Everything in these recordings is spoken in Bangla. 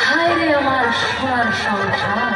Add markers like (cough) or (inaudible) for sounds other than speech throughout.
হায় রে আমার সোনার সংসার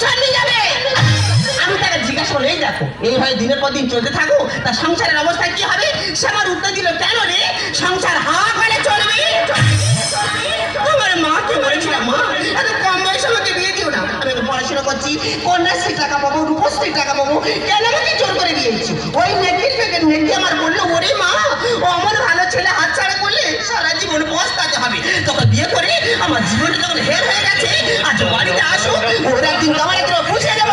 সংসার তো নিয়ে যাবে। আমি তাকে জিজ্ঞাসা এইভাবে দিনের পর দিন চলতে থাকো তার সংসারের অবস্থা কি হবে? সে আমার উত্তর দিল, কেন রে? সংসার হা করে চলবে আমার মাকে বলেছিলাম মা? এত কম বয়সে আমাকে বিয়ে দিও না। আমি তো পড়াশোনা করছি কন্যাশ্রী টাকা পাবো রূপশ্রী টাকা পাবো, কেন আমাকে জোর করে দিয়েছি ওই নেকির পেকের নেকি আমার জীবন পস্তাতে হবে। তখন বিয়ে করে আমার জীবনটা যখন হের হয়ে গেছে, আজ বাড়িতে আসো, ওর একদিন তোমার বুঝে যাব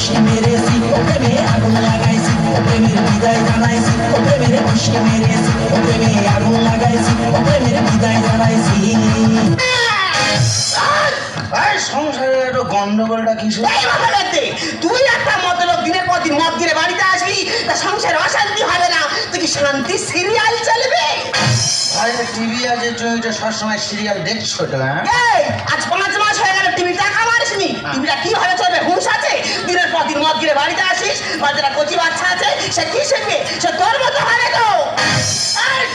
খুশি মেরেছি ও প্রেমে আগুন লাগাইছি ও প্রেমের বিদায় জানাইছি ও প্রেমের খুশি মেরেছি ও প্রেমে আগুন লাগাইছি ও প্রেমের বিদায় জানাইছি। এই সংসারে একটু গন্ডগোলটা ব্যক্তি, তুই একটা মতলব দিনের পর দিন মদ গিরে বাড়িতে আসবি তা সংসারে অশান্তি হবে না তুই কি শান্তি সিরিয়াল চলবে? আরে টিভি আছে তুমি তো সবসময় সিরিয়াল দেখছ তো হ্যাঁ? আজ পাঁচ মাস টিভি টাকা মারিস নি? টিভিটা কীভাবে চলবে? হুঁশ আছে? দিনের পর দিন মদ গিরে বাড়িতে আসিস বাচ্চারা কচি বাচ্চা আছে সে কি শিখবে? সে তোর মতো হবে তো। আরে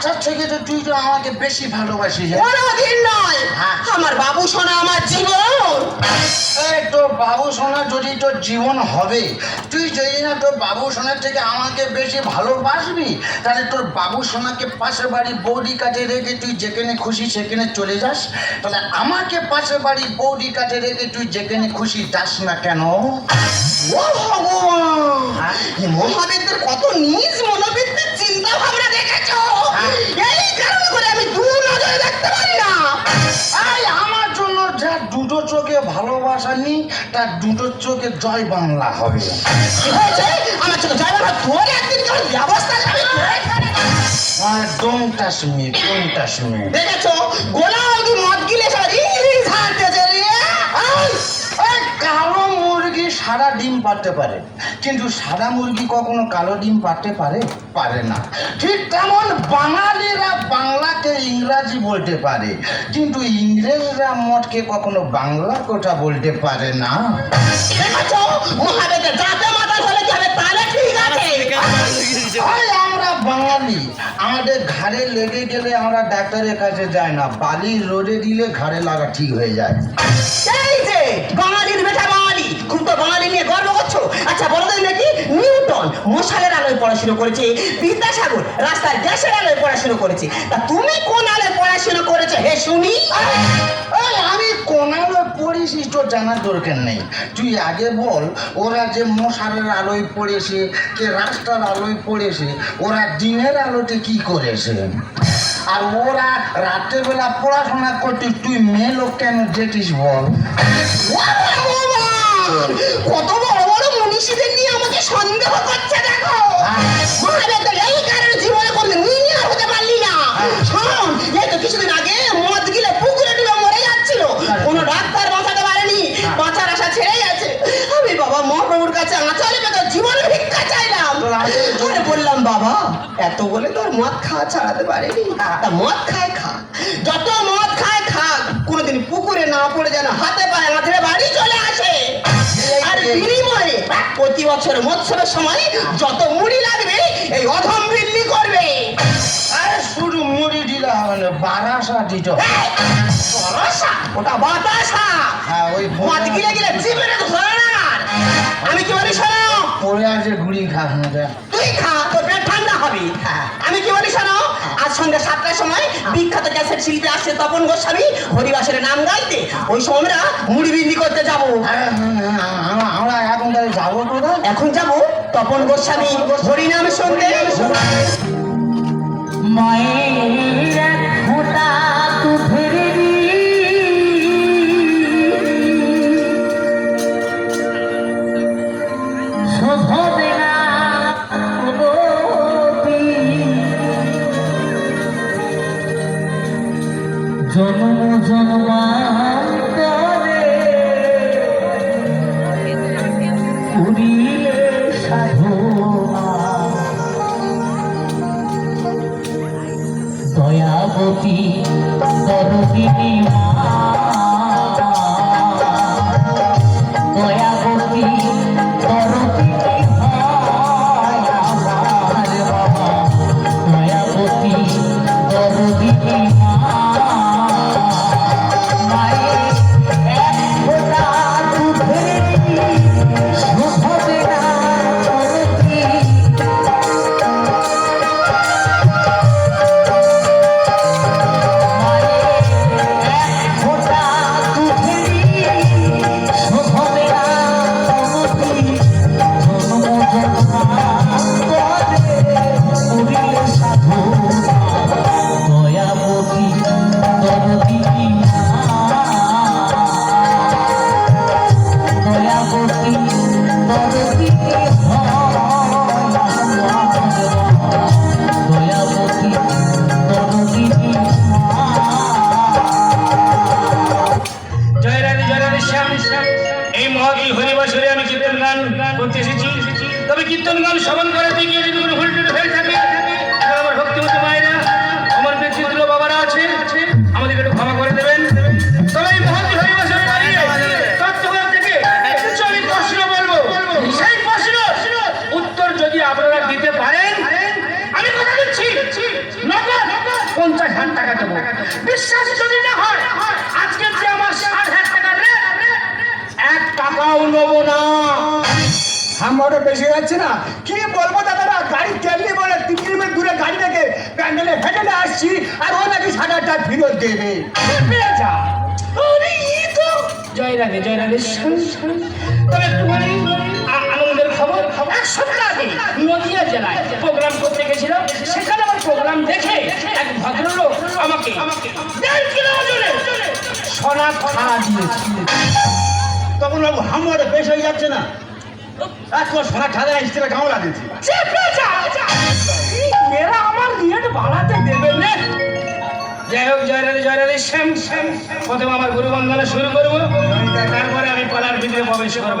বাচ্চার থেকে তো তুই তো আমাকে বেশি ভালোবাসিস? কোনোদিন নয় হ্যাঁ। আমার বাবু সোনা আমার জীবন এই তোর বাবু সোনা যদি তোর জীবন হবে তুই যদি না তোর বাবু সোনার থেকে আমাকে বেশি ভালোবাসবি তাহলে তোর বাবু সোনাকে পাশের বাড়ি বৌদি কাছে রেখে তুই যেখানে খুশি সেখানে চলে যাস তাহলে আমাকে পাশের বাড়ি বৌদি কাছে রেখে তুই যেখানে খুশি যাস না কেন ও ভগবান হ্যাঁ? কত নিজ মনোবৃত্তির চিন্তা ভাবনা। এই কারণে করে আমি দু নজরে দেখতে পারি না। এই আমার জন্য যা দুটো চোখে ভালোবাসা নি তার দুটো চোখে জয় বাংলা হবে। কি হয়েছে? আমার চোখে জয় বাংলা? তোর একদিন তোর ব্যবস্থা আমি don't touch me don't touch me দেখেছ? গোলা মদ সাদা ডিম পারতে পারে। কিন্তু সাদা মুরগি কখনো কালো ডিম পারতে পারে? পারে না। ঠিক তেমন বাঙালিরা বাংলাকে ইংরাজি বলতে পারে। কিন্তু ইংরেজরা মঠকে কখনো বাংলা কথা বলতে পারে না। আমরা বাঙালি। আমাদের ঘাড়ে লেগে গেলে আমরা ডাক্তারের কাছে যাই না। বালি রোদে দিলে ঘাড়ে লাগা ঠিক হয়ে যায়। যে বাঙালি খুব তো বাঙালি নিয়ে গর্ব করছ? আচ্ছা বলো তো নাকি নিউটন মশালের আলোয় পড়াশোনা করেছে বিদ্যাসাগর রাস্তার গ্যাসের আলোয় পড়াশোনা করেছে। তা তুমি কোন আলোয় পড়াশোনা করেছ? হে শুনি। আমি কোনালো পড়েছি তো জানার দরকার নেই। তুই আগে বল ওরা যে মশারের আলোয় পড়েছে কে রাস্তার আলোয় পড়েছে ওরা দিনের আলোতে কি করেছে? আর ওরা রাত্রেবেলা পড়াশোনা করতে তুই মেয়ে লোক কেন যেতিস বল। কত বড় বড় মনীষীদের নিয়ে আমাকে সন্দেহ করছে, দেখো। এত বলে তোর মদ খাওয়া ছাড়াতে পারেনি? তা মদ খায় খা। যত মদ খায় খাক কোনোদিন পুকুরে না পড়ে যেন হাতে পায়ে প্রতি বছর মৎসবের সময় যত মুড়ি লাগবে এই অধম বিল্লি করবে। আরে শুধু মুড়ি দিলে হবে না বারাসা দিত ওটা বাতাসা। হ্যাঁ ওই মদ গিলে গিলে জিভে তো ধরে না আমি কি বলি শোনো? পড়ে আছে ঘুড়ি খাস না যা। তুই খা তোর পেট ঠান্ডা হবে। আমি কি বলি সন্ধ্যা সাতটার সময় বিখ্যাত গ্যাসের শিল্পী আসছে তপন গোস্বামী হরিবাসের নাম গাইতে। ওই সময় আমরা মুড়ি বিন্দি করতে যাব। আমরা- এখন যাব এখন যাব তপন গোস্বামী হরিনাম শুনতে। মায়ের এক দরদিনী মা বিশ্বাস যদি না হয় আজকের যে আমার ষাট হাজার টাকা এক টাকাও নেব না। আমারও বেশি যাচ্ছে না? কি বলব দাদারা? গাড়ি তেমনি বলে তিন কিলোমিটার দূরে গাড়ি থেকে প্যান্ডেলে হেঁটে আসছি আর ও নাকি সাত হাজার ফেরত দেবে। জয় রাধে জয় রাধে। তবে আ- আনন্দের খবর এক সপ্তাহ আগে নদিয়া জেলায় প্রোগ্রাম করতে গেছিলাম। সেখানে আমার প্রোগ্রাম দেখে এক ভদ্রলোক আমাকে সোনা দিয়েছে তখন বাবু আমার বেশ হয়ে যাচ্ছে না। এক সোনা লাগছে এরা আমার রেট বাড়াতে দেবে না। যাই হোক জয় রাধে জয় রাধে শ্যাম শ্যাম। প্রথমে আমার গুরু বন্দনা শুরু করব। তারপরে আমি পালার ভিতরে প্রবেশ করব।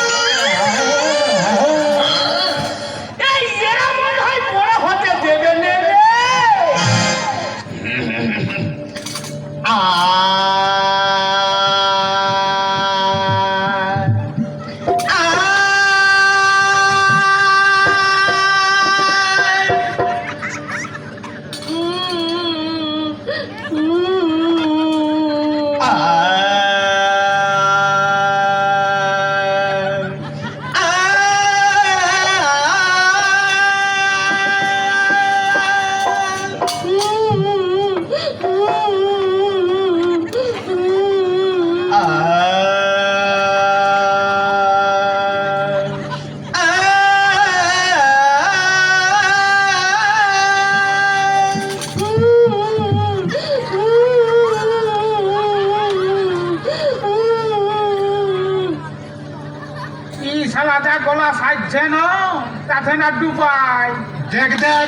দেখ দেখ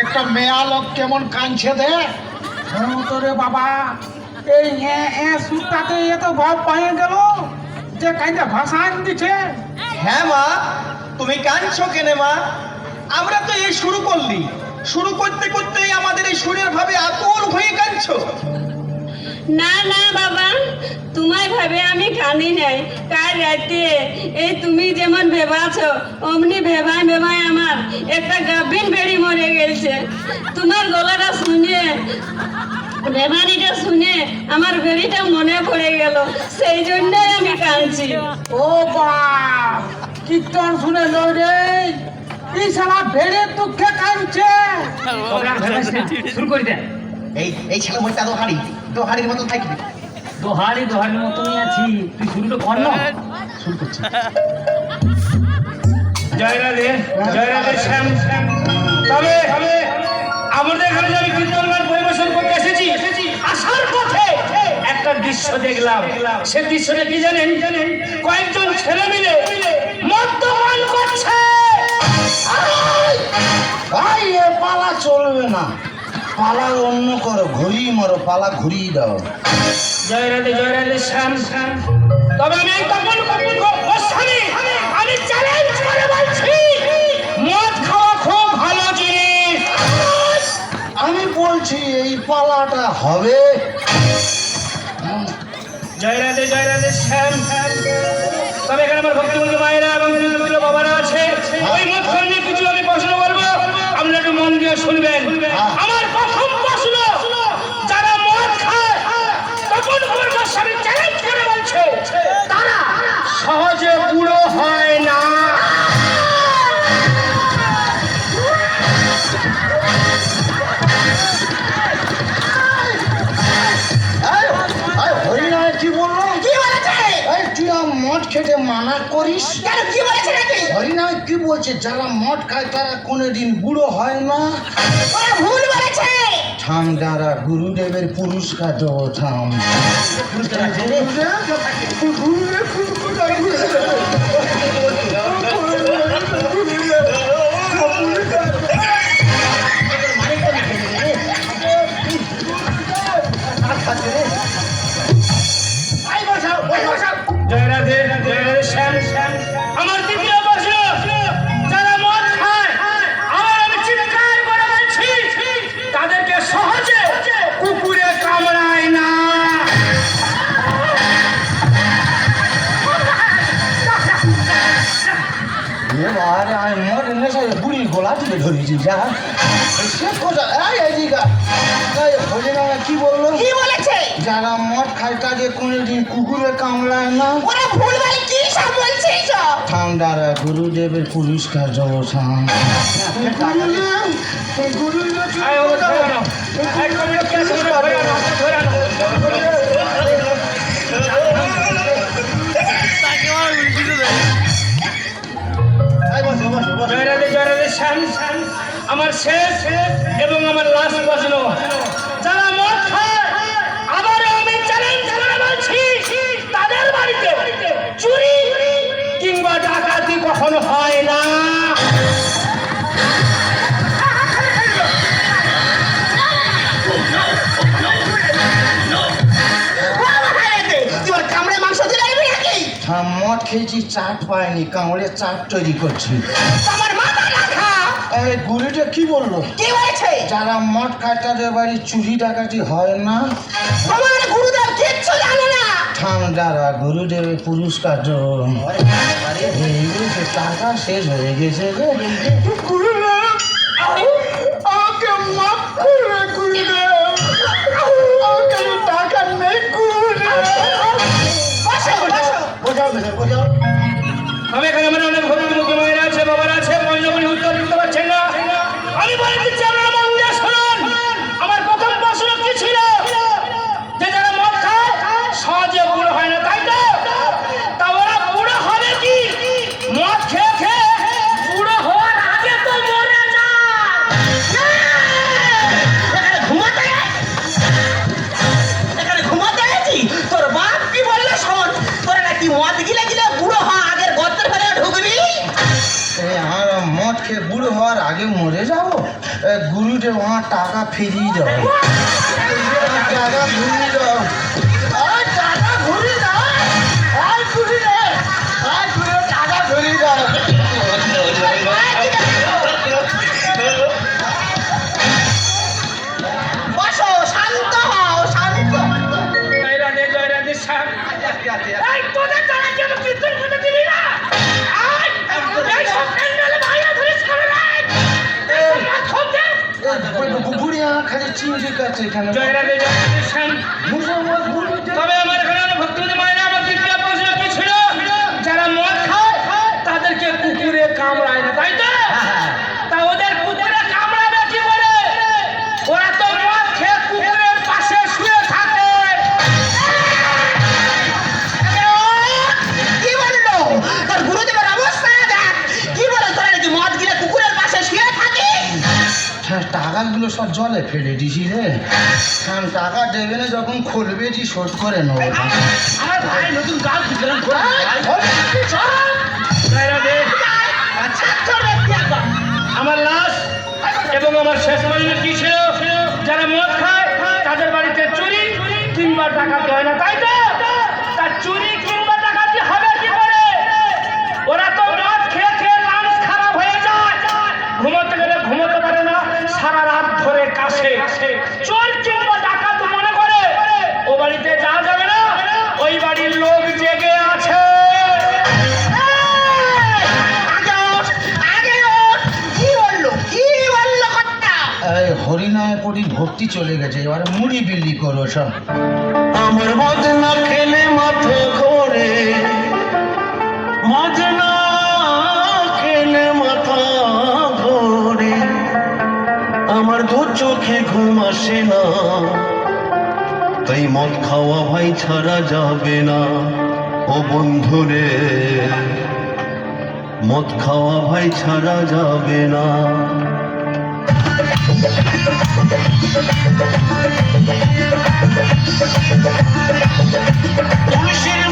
একটা মেয়া লোক কেমন কাঁদছে দেখ তো রে বাবা এই সুরটাতে এত ভাব পাইয়ে গেল যে কাইন্দা ভাসান দিছে। হ্যাঁ মা তুমি কাঁদছো কেনে মা? আমরা তো এই শুরু করলি। শুরু করতে করতেই আমাদের এই সুরের ভাবে আকুল হয়ে কাঁদছো। না না বাবা তোমায় ভাবে আমি কাঁদি নাই কাল রাতে এই তুমি যেমন ভেবাছ অমনি ভেবায় ভেবায় আমার একটা গাভিন বেড়ি মরে গেছে তোমার গলাটা শুনে ভেবানিটা শুনে আমার বেড়িটা মনে পড়ে গেল সেই জন্যই আমি কাঁদছি ও বাপ কীর্তন শুনে রে এই শালা ভেড়ে দুঃখে কাঁদছে শুরু করে দেন এই এই ছেলে হাড়ি তো হাড়ির মতো থাকবি। দোহারি দোহারির মতনই আছি। তুই শুরুটা কর না। শুরু করছি। জয় রাধে জয় রাধে শ্যাম। তবে আমাদের এখানে আমি কীর্তন গান পরিবেশন করতে এসেছি আসার পথে একটা দৃশ্য দেখলাম। সে দৃশ্যটা কি জানেন? জানেন কয়েকজন ছেলে মিলে মদ্যপান করছে। ভাই এ পালা চলবে না। পালা অন্য করো ঘুরিয়ে মারো পালা ঘুরিয়ে দাও। জয় রাধে জয় রাধে শ্যাম শ্যাম। তবে আমি তপন গোস্বামী আমি চ্যালেঞ্জ করে বলছি মদ খাওয়া খুব ভালো জিনিস। আমি বলছি এই পালাটা হবে? জয় রাধে জয় রাধে শ্যাম শ্যাম। তবে এখানে আমার ভক্তিবন্ধু মায়েরা এবং বাবারা আছে। ওই মত নিয়ে কিছু আমি প্রশ্ন করব। আপনারা মন দিয়ে শুনবেন। আমার প্রথম প্রশ্ন যারা মদ খায় তপন গোস্বামী চ্যালেঞ্জ করে বলছে তারা সহজে বুড়ো হয় না। কি বলল? কি বলেছে? এই তুই মদ খেতে মানা করিস? কেন কি বলেছে নাকি? হরিনায় কি বলছে? যারা মদ খায় তারা কোনোদিন বুড়ো হয় না। ওরা ভুল বলেছে। থাম যারা গুরুদেবের পুরস্কার দেবো থাম। জয় মদ নেশায় বুড়ি গোলা তুলে ধরেছি যা সে কথা এই এদিকে এই হরিনায় কি বলল কি বলেছে যারা মদ খায় তাদের কোনোদিন কুকুরে কামড়ায় না ওরা ভুল বলে কি সব বলছে সব ঠান্ডারা গুরুদেবের পুরস্কার দেবো আয় ও আমার শেষ এবং আমার লাস্ট প্রশ্ন। যারা মদ খায় আবারও আমি চ্যালেঞ্জ মদ খেয়েছি চাট পাইনি কামড়ে চাট তৈরি করছি। আমার মাথা এই কি বলল? কি বলেছে? যারা মদ খায় তাদের বাড়ি চুরি ডাকাতি হয় না। তোমার গুরুদেব কিচ্ছু জানে না। ঠান্ডারা গুরুদেবের পুরস্কার টাকা শেষ হয়ে গেছে রে। ¡Vamos! ¡Vamos! খেয়ে বুড়ো হওয়ার আগে মরে যাব? গুরুদেব আমার টাকা ফিরিয়ে দাও। (laughs) টাকা ঘুরিয়ে দাও। আমার খালি চিংড়ি কাছে এখানে জয় রাধে জয় রাধে শ্যাম মুসলমান তবে আমার এখানে ভক্তিপতি মায়েরা টাকাগুলো সব জলে ফেলে দিছি রে। টাকা দেবে না যখন খুলবে যে শোধ করে নেব। আমার রাধে আমার লাশ এবং আমার শেষ পর্যন্ত কি ছিল? যারা মদ খায় তাদের বাড়িতে চুরি কিংবা ডাকাতি হয় না তাই তো তার চুরি কিংবা ডাকাতি হবে কি করে ওরা তো মদ খেয়ে খেয়ে লাঞ্চ খারাপ হয়ে যায় ঘুমোতে গেলে ঘুমোতে পারে না সারা রাত ধরে কাশে চোর কিংবা ডাকাত মনে করে। ও বাড়িতে যাওয়া যাবে না? ওই বাড়ির লোক জেগে আছে। আগে ওঠ, আগে ওঠ। কি বলল কি বলল কথা এই হরিনামে পড়ি ভক্তি চলে গেছে এবার মুড়ি বিলি করো সব। আমার মদ না খেলে মাথা ঘোরে। মদ না চোখে ঘুম আসে না। তাই মদ খাওয়া ভাই ছাড়া যাবে না। ও বন্ধুরে মদ খাওয়া ভাই ছাড়া যাবে না। তুলসীর